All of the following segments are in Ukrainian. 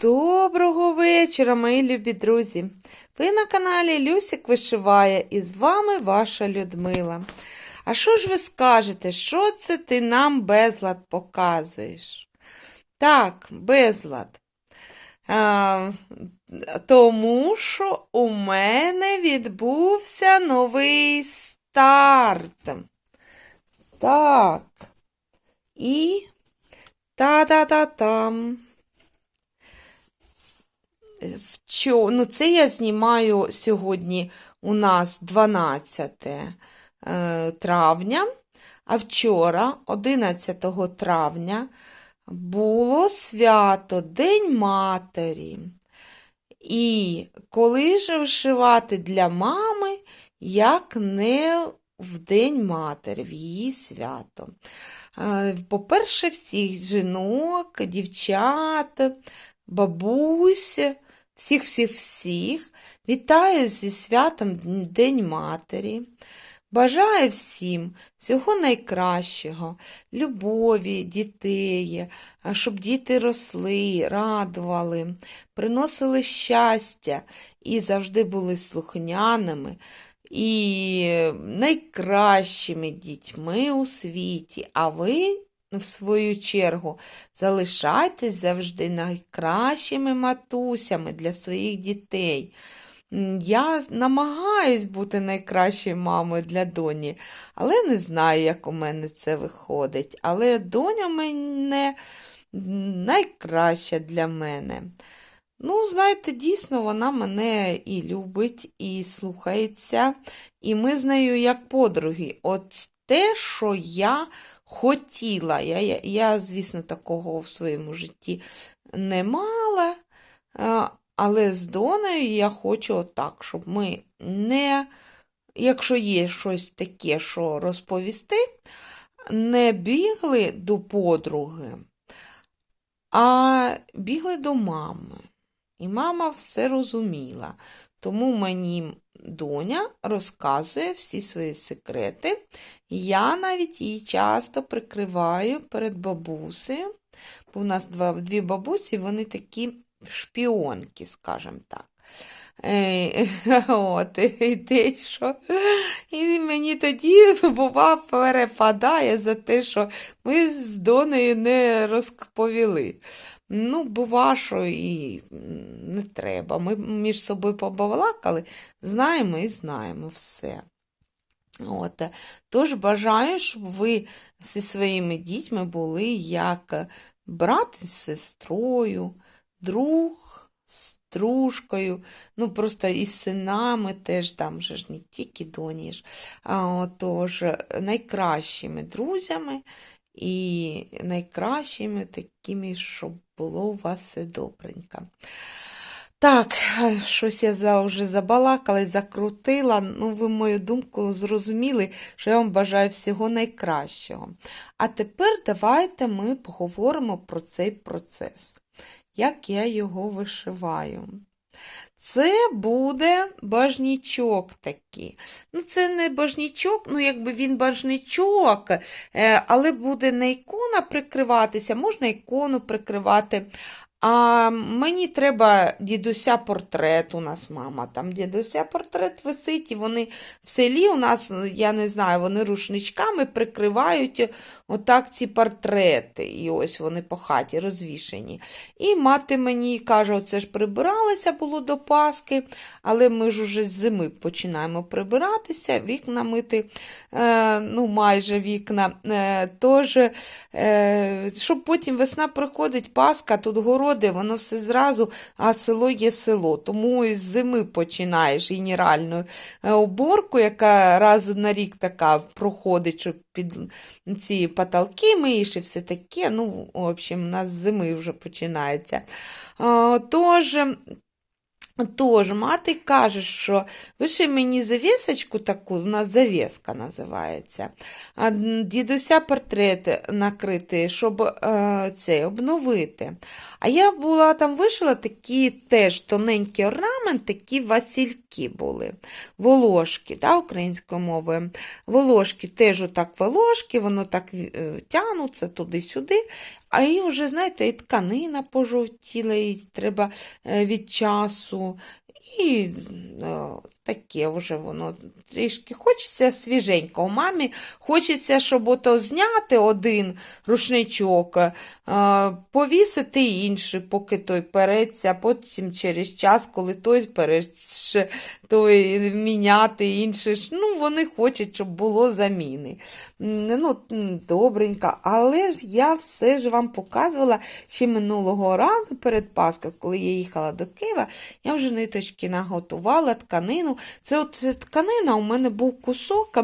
Доброго вечора, мої любі друзі! Ви на каналі Люсік Вишиває і з вами ваша Людмила. А що ж ви скажете, що це ти нам безлад показуєш? Так, безлад. А, тому що у мене відбувся новий старт. Так. І та-та-та-там. Вчо... Ну, це я знімаю сьогодні у нас 12 е, травня, а вчора, 11 травня, було свято День Матері. І коли ж вишивати для мами, як не в День Матері, в її свято. Е, По-перше, всіх жінок, дівчат, бабусь, всіх-всіх-всіх. Вітаю зі святом День Матері. Бажаю всім всього найкращого, любові, дітей, щоб діти росли, радували, приносили щастя і завжди були слухняними і найкращими дітьми у світі. А ви, в свою чергу, залишайтесь завжди найкращими матусями для своїх дітей. Я намагаюсь бути найкращою мамою для доні, але не знаю, як у мене це виходить. Але доня мене найкраща для мене. Ну, знаєте, дійсно, вона мене і любить, і слухається, і ми з нею як подруги. От те, що я хотіла. Я, я, я звісно, такого в своєму житті не мала, але з Доною я хочу отак, щоб ми не, якщо є щось таке, що розповісти, не бігли до подруги, а бігли до мами. І мама все розуміла. Тому мені доня розказує всі свої секрети. Я навіть її часто прикриваю перед бабусею, бо в нас два, дві бабусі, вони такі шпіонки, скажімо так. Е, От, і те, що. І мені тоді, бува, перепадає за те, що ми з Донею не розповіли. Ну, бува, що і не треба. Ми між собою побалакали, знаємо і знаємо все. От. Тож бажаю, щоб ви зі своїми дітьми були як брат із сестрою, друг з дружкою, ну просто із синами теж там же ж не тільки доні ж, а отож найкращими друзями і найкращими такими, щоб було у вас все добренько. Так, щось я вже забалакала закрутила. Ну, ви мою думку зрозуміли, що я вам бажаю всього найкращого. А тепер давайте ми поговоримо про цей процес, як я його вишиваю. Це буде бажнічок такий. Ну, це не бажнічок, ну, якби він бажничок, е, але буде не ікона прикриватися, можна ікону прикривати. А мені треба дідуся портрет. У нас мама там дідуся портрет висить, і вони в селі у нас, я не знаю, вони рушничками прикривають отак ці портрети. І ось вони по хаті розвішені. І мати мені каже: оце ж прибиралися було до Паски, але ми ж уже з зими починаємо прибиратися, вікна мити, е, ну майже вікна. Е, тож, е, щоб потім весна приходить, Паска, тут городи, воно все зразу, а село є село. Тому із зими починаєш генеральну е, уборку, яка раз на рік така проходить, що під ці потолки миєш і все таке. Ну, в общем, у нас з зими вже починається. Тож, Тож, мати каже, що виши мені завісочку таку, у нас завіска називається, а дідуся портрет накрити, щоб е, це обновити. А я була там вишила такі теж тоненькі орнамент, такі васильки були, волошки, да, українською мовою. Волошки теж отак волошки, воно так е, тянуться туди-сюди. А і вже, знаєте, і тканина пожовтіла, і треба е, від часу. І е, таке вже воно трішки хочеться свіженького. Мамі хочеться, щоб ото зняти один рушничок, е, повісити інший, поки той переться, потім через час, коли той переться, той міняти інший. Ну, вони хочуть, щоб було заміни. Ну, добренько. Але ж я все ж вам показувала ще минулого разу перед Паскою, коли я їхала до Києва, я вже ниточки наготувала, тканину. Це от тканина, у мене був кусок,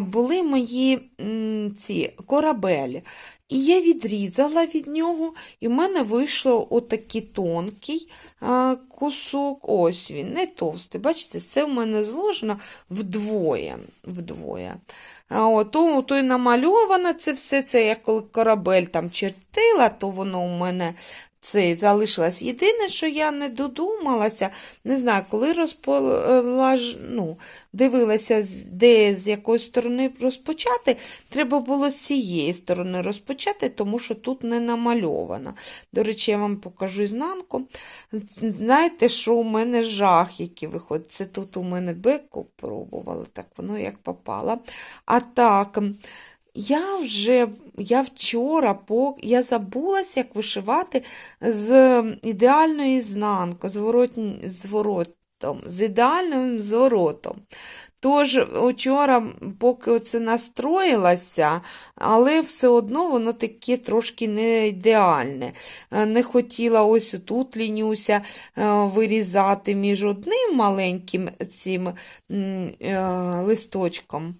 були мої ці корабелі. І я відрізала від нього, і в мене вийшло отакий тонкий кусок. Ось він, не товстий. Бачите, це в мене зложено вдвоє. вдвоє. То, то й намальовано це все. Це я коли корабель там чертила, то воно у мене це залишилось. Єдине, що я не додумалася, не знаю, коли розполаж... ну, дивилася, де з якої сторони розпочати, треба було з цієї сторони розпочати, тому що тут не намальовано. До речі, я вам покажу ізнанку. Знаєте, що у мене жах, який виходить. Це тут у мене беку пробувала, так воно як попало. А так. Я вже, я вчора, я забулася, як вишивати з ідеальної знанки, зворотні, зворотом, з ідеальним зворотом. Тож вчора, поки оце настроїлася, але все одно воно таке трошки не ідеальне. Е, Не хотіла ось тут лінюся е, вирізати між одним маленьким цим е, листочком.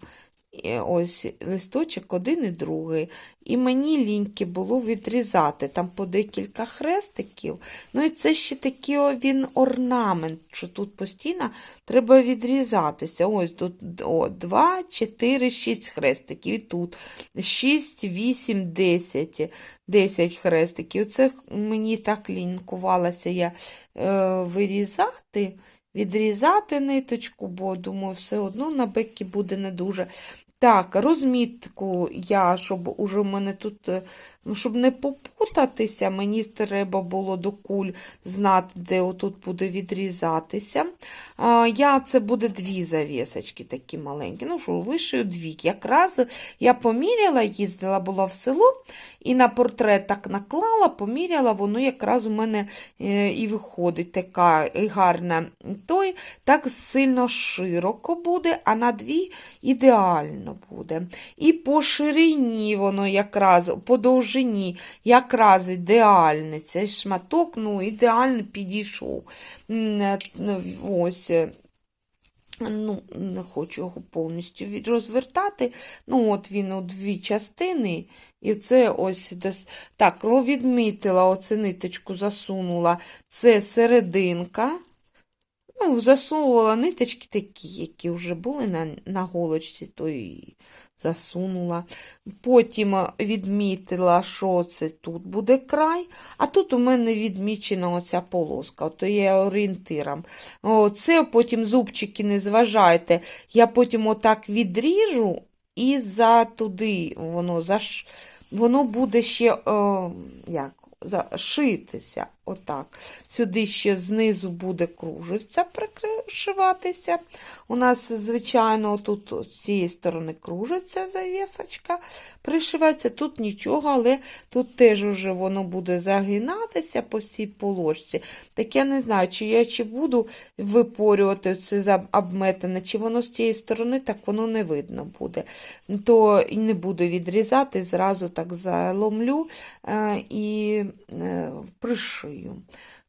Ось листочок один і другий. І мені ліньки було відрізати там по декілька хрестиків. Ну і це ще такий він орнамент, що тут постійно треба відрізатися. Ось тут о, 2, 4, 6 хрестиків. І тут 6, 8, 10. 10 хрестиків. Це мені так лінькувалося я е, вирізати. Відрізати ниточку, бо думаю, все одно на бекі буде не дуже. Так, розмітку я, щоб уже в мене тут, е, ну, щоб не попутатися, мені треба було до куль знати, де отут буде відрізатися. А, я, це буде дві завісочки такі маленькі. Ну що, вишию дві. Якраз я поміряла, їздила була в село і на портрет так наклала, поміряла, воно якраз у мене е, і виходить така гарна. Той так сильно широко буде, а на дві ідеально буде. І по ширині воно якраз, по довжині якраз ідеальне. Цей шматок ну, ідеально підійшов. Е, ну, Ось. е, Ну, не хочу його повністю розвертати. Ну, от він у дві частини. І це ось десь. Так, відмітила, оце ниточку засунула. Це серединка. Ну, засунула ниточки такі, які вже були на, на голочці, то засунула. Потім е, відмітила, що це тут буде край, а тут у мене відмічена оця полоска, то є орієнтиром. Це потім зубчики не зважайте. Я потім отак відріжу і за туди воно заш... воно буде ще о, як, зашитися. Отак. Сюди ще знизу буде кружевця пришиватися. У нас, звичайно, тут з цієї сторони кружиться завісочка, пришивається. Тут нічого, але тут теж уже воно буде загинатися по всій полочці. Так я не знаю, чи я чи буду випорювати це за обметане, чи воно з цієї сторони так воно не видно буде. То і не буду відрізати, зразу так заломлю е, і е, пришию.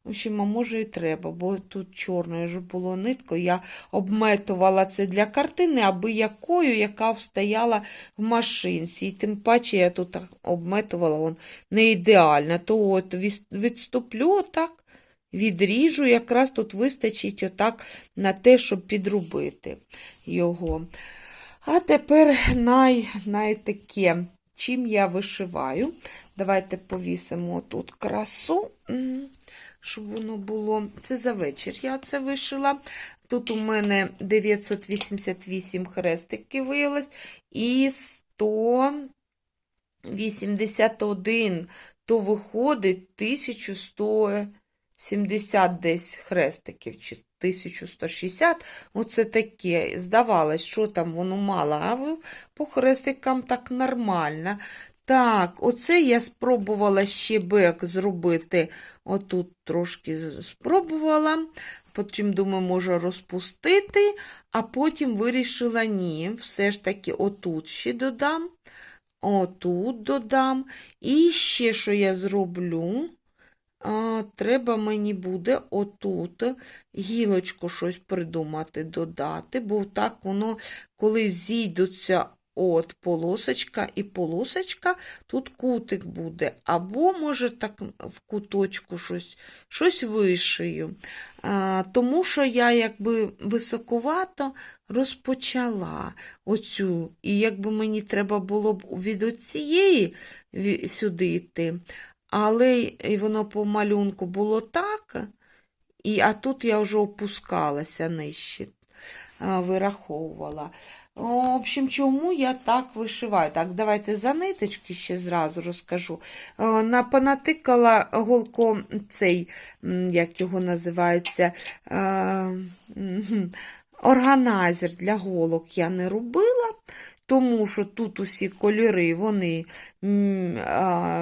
В общем, а може і треба, бо тут чорною ж було ниткою. Я обметувала це для картини, аби якою, яка стояла в машинці. І тим паче я тут обметувала, вон не ідеально. То от відступлю отак, відріжу, якраз тут вистачить отак на те, щоб підробити його. А тепер най, най таке, чим я вишиваю. Давайте повісимо тут красу, щоб воно було. Це за вечір я це вишила. Тут у мене 988 хрестиків виявилось і 181 то виходить 1170 десь хрестиків, чи 1160. Оце таке. Здавалось, що там воно мало, а по хрестикам так нормально. Так, оце я спробувала ще бек зробити. Отут трошки спробувала. Потім, думаю, можу розпустити, а потім вирішила ні. Все ж таки отут ще додам. Отут додам. І ще що я зроблю. Треба мені буде отут гілочку щось придумати, додати, бо так воно, коли зійдуться от полосочка і полосочка, тут кутик буде. Або, може, так в куточку щось, щось вишию. А, тому що я якби високовато розпочала оцю. І якби мені треба було б від цієї сюди йти, але і воно по малюнку було так, і, а тут я вже опускалася нижче, вираховувала. В общем, чому я так вишиваю? Так, давайте за ниточки ще зразу розкажу. Понатикала голко цей, як його називається, органайзер для голок я не робила, тому що тут усі кольори, вони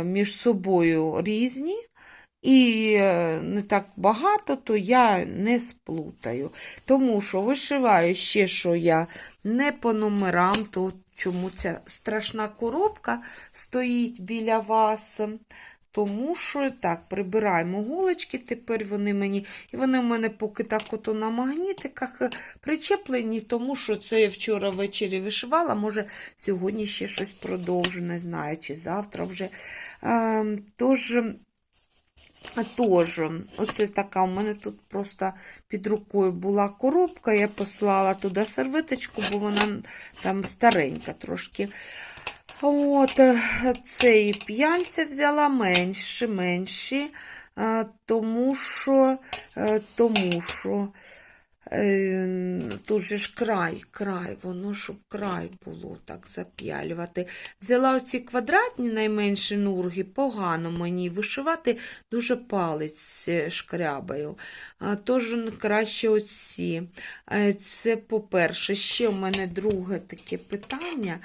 між собою різні. І е, не так багато, то я не сплутаю. Тому що вишиваю ще, що я не по номерам, то чому ця страшна коробка стоїть біля вас. Тому що так, прибираємо голочки, тепер вони мені, і вони в мене поки так ото на магнітиках е, причеплені, тому що це я вчора ввечері вишивала, може сьогодні ще щось продовжу, не знаю, чи завтра вже. А, тож, Тож, оце така у мене тут просто під рукою була коробка, я послала туди сервиточку, бо вона там старенька трошки. От, е, цей п'яльця взяла менші, менші, е, тому що, е, тому що тут же ж край, край, воно щоб край було так зап'ялювати. Взяла оці квадратні найменші нурги, погано мені вишивати, дуже палець е, шкрябаю. Тож краще оці. Е, Це по-перше, ще в мене друге таке питання.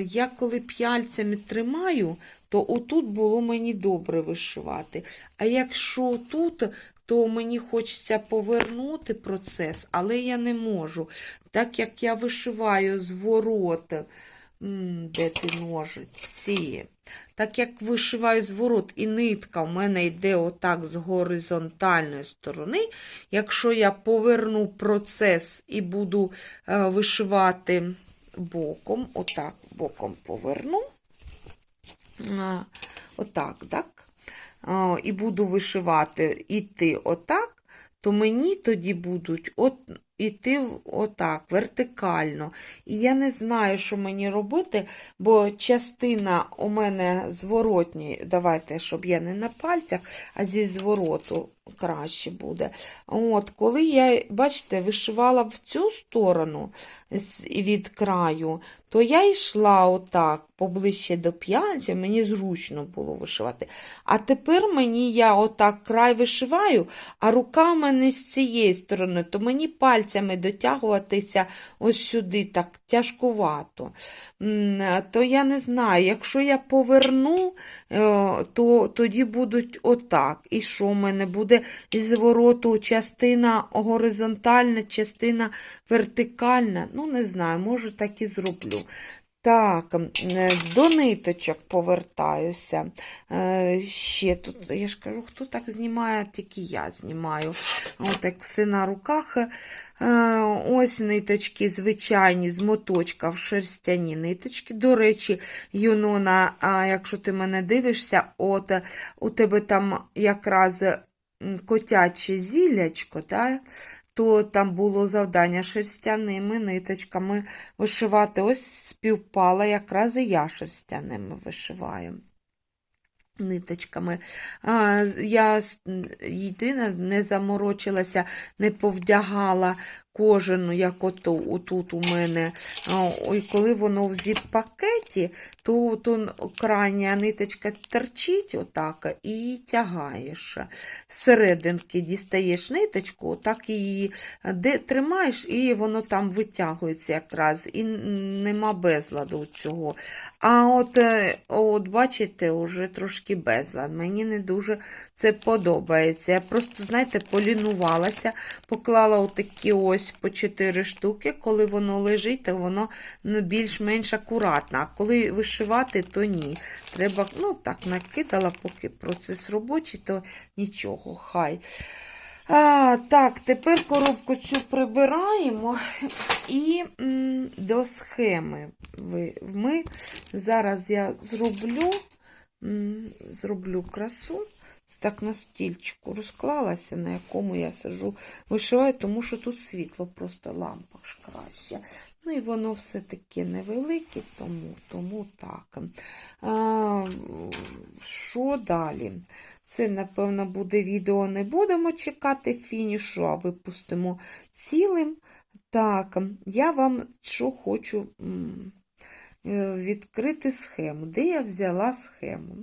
Я коли п'яльцями тримаю, то отут було мені добре вишивати. А якщо тут, то мені хочеться повернути процес, але я не можу. Так як я вишиваю М, де ти ножиці? Так як вишиваю зворот і нитка в мене йде отак з горизонтальної сторони, якщо я поверну процес і буду е, вишивати боком, отак боком поверну, отак, так? А, і буду вишивати іти отак, то мені тоді будуть от, іти отак, вертикально. І я не знаю, що мені робити, бо частина у мене зворотні, давайте, щоб я не на пальцях, а зі звороту краще буде. От, коли я, бачите, вишивала в цю сторону від краю, то я йшла отак, поближче до п'янця, мені зручно було вишивати. А тепер мені я отак край вишиваю, а рука в мене з цієї сторони, то мені пальцями дотягуватися ось сюди так тяжкувато. То я не знаю, якщо я поверну, то тоді будуть отак. І що в мене буде зі звороту частина горизонтальна, частина вертикальна. Ну, не знаю, може так і зроблю. Так, е, до ниточок повертаюся. Е, Ще тут, я ж кажу, хто так знімає, тільки я знімаю. От все на руках. Е, Ось ниточки звичайні з моточка в шерстяні ниточки. До речі, Юнона, якщо ти мене дивишся, от у тебе там якраз котяче зіллячко, так? то там було завдання шерстяними ниточками вишивати. Ось співпала, якраз і я шерстяними вишиваю. Ниточками. А, я єдина не заморочилася, не повдягала кожен, як ото, отут у мене. І коли воно в зіп-пакеті, то, то крайня ниточка торчить отак і тягаєш. З серединки дістаєш ниточку, отак її де тримаєш, і воно там витягується якраз, і нема безладу цього. А от, е, от бачите, вже трошки безлад. Мені не дуже це подобається. Я просто, знаєте, полінувалася, поклала отакі ось по 4 штуки. Коли воно лежить, то воно ну, більш-менш акуратно. А коли вишивати, то ні. Треба, ну так, накидала, поки процес робочий, то нічого, хай. А, так, тепер коробку цю прибираємо і м, до схеми. Ми, зараз я зроблю, м, зроблю красу. Так на стільчику розклалася, на якому я сижу, вишиваю, тому що тут світло, просто лампа ж краще. Ну і воно все таки невелике, тому, тому так. А, що далі? Це, напевно, буде відео. Не будемо чекати фінішу, а випустимо цілим. Так, я вам що хочу е, відкрити схему. Де я взяла схему?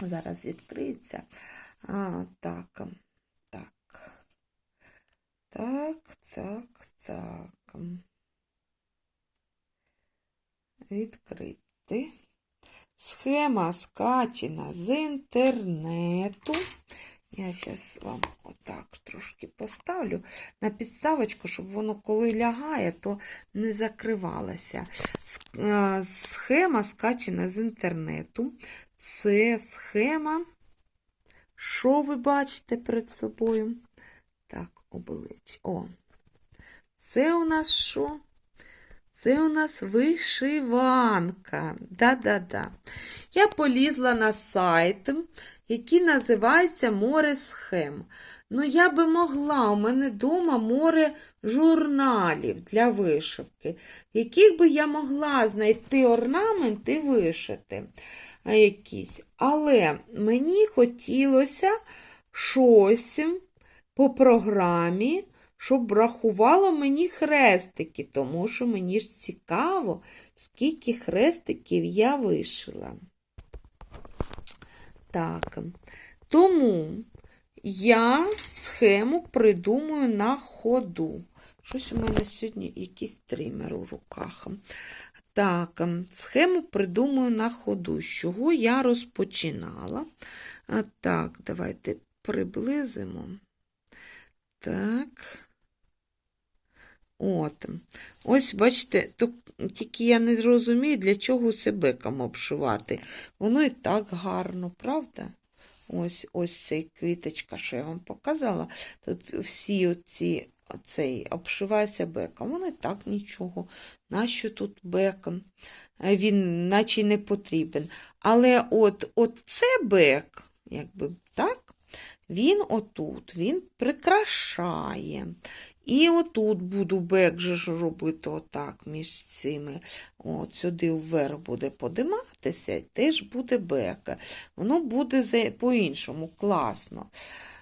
Зараз відкриється. А, так. Так. Так, так, так. Відкрити. Схема скачена з інтернету. Я зараз вам отак трошки поставлю на підставочку, щоб воно коли лягає, то не закривалося. Е, Схема скачена з інтернету. Це схема. Що ви бачите перед собою? Так, облич. О. Це у нас що? Це у нас вишиванка. Да-да-да. Я полізла на сайт, який називається Море схем. Ну, я би могла, у мене вдома море журналів для вишивки, яких би я могла знайти орнаменти і вишити якісь. Але мені хотілося щось по програмі, щоб рахувало мені хрестики, тому що мені ж цікаво, скільки хрестиків я вишила. Так. Тому я схему придумую на ходу. Щось у мене сьогодні якийсь тример у руках. Так, ем, схему придумую на ходу, з чого я розпочинала. Так, давайте приблизимо. Так. От. Ось, бачите, тільки я не розумію, для чого це беком обшивати. Воно і так гарно, правда? Ось ось цей квіточка, що я вам показала. Тут всі оці, оцей обшивається беком. Воно і так нічого. Нащо тут беком? Е, Він наче не потрібен. Але от, от це бек, якби так, він отут, він прикрашає. І отут буду бек же ж робити отак між цими. От сюди вверх буде подиматися, теж буде бека. Воно буде по-іншому, класно.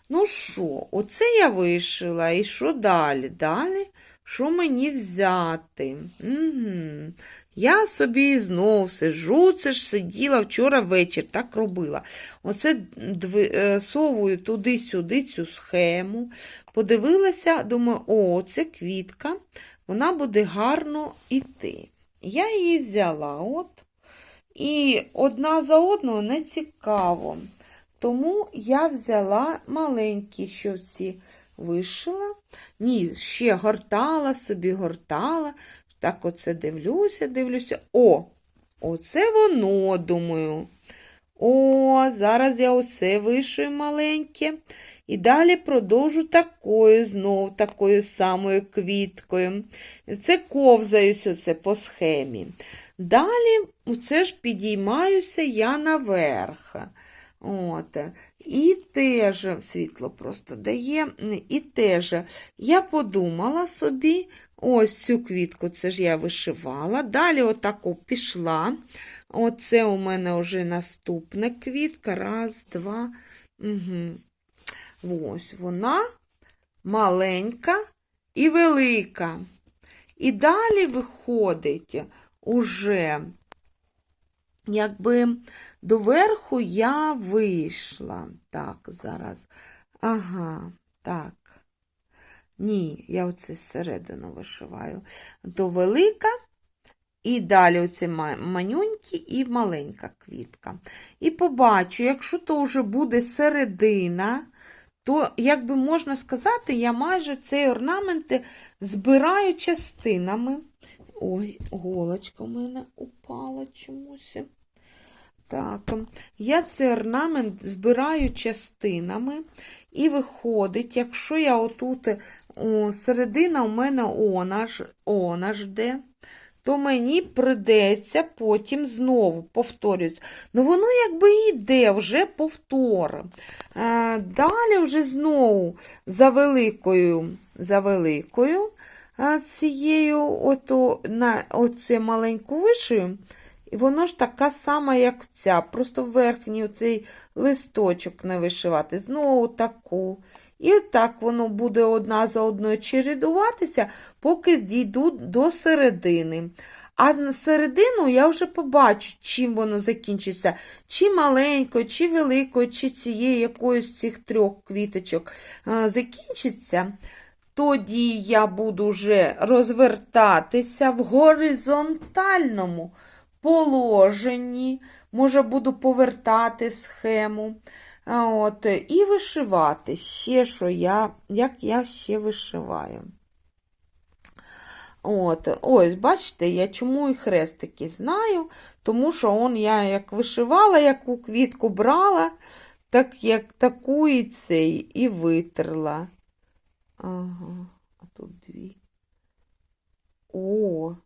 Ну що, оце я вишила, і що далі? Далі, що мені взяти? Угу. Я собі знов сиджу, це ж сиділа вчора вечір, так робила. Оце дви- е, совую туди-сюди цю схему. Подивилася, думаю, о, це квітка, вона буде гарно йти. Я її взяла, от. І одна за одною не цікаво. Тому я взяла маленькі щоці вишила. Ні, ще гортала собі, гортала. Так оце дивлюся, дивлюся. О, оце воно, думаю. О, зараз я оце вишию маленьке. І далі продовжу такою знов, такою самою квіткою. Це ковзаюсь оце по схемі. Далі оце ж підіймаюся я наверх. От. І теж світло просто дає. І теж я подумала собі, ось цю квітку, це ж я вишивала. Далі отако пішла. Оце у мене вже наступна квітка. Раз, два. Угу. Ось вона маленька і велика. І далі виходить уже, якби доверху я вийшла. Так, зараз. Ага, так. Ні, я оце зсередину вишиваю. То велика, і далі оце ма- манюнькі і маленька квітка. І побачу, якщо то вже буде середина, то, як би можна сказати, я майже цей орнамент збираю частинами. Ой, голочка в мене упала чомусь. Так, я цей орнамент збираю частинами, і виходить, якщо я отут о, середина у мене она ж, она ж де, то мені придеться потім знову повторюсь. Ну, воно якби йде вже повтор. Е, Далі вже знову за великою, за великою е, цією ото, на оце маленьку вишию, і воно ж така сама, як ця. Просто верхній оцей листочок не вишивати. Знову таку. І так воно буде одна за одною чередуватися, поки дійду до середини. А на середину я вже побачу, чим воно закінчиться. Чи маленькою, чи великою, чи цією якоюсь з цих трьох квіточок а, закінчиться. Тоді я буду вже розвертатися в горизонтальному положенні, може, буду повертати схему. От, і вишивати ще, що я, як я ще вишиваю. От, ось, бачите, я чому і хрестики знаю, тому що он я як вишивала, яку квітку брала, так як таку і цей, і витерла. Ага, а тут дві. О,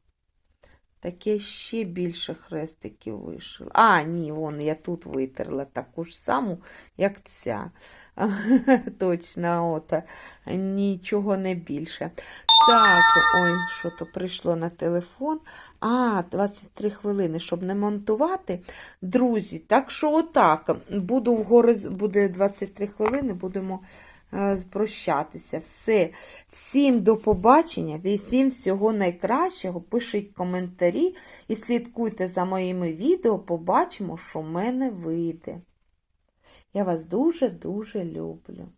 таке ще більше хрестиків вишила. А, ні, вон, я тут витерла таку ж саму, як ця. Точно, от, нічого не більше. Так, ой, що то прийшло на телефон. А, 23 хвилини, щоб не монтувати. Друзі, так що отак, буду в буде 23 хвилини, будемо прощатися. Все. Всім до побачення, всім всього найкращого. Пишіть коментарі і слідкуйте за моїми відео, побачимо, що в мене вийде. Я вас дуже-дуже люблю.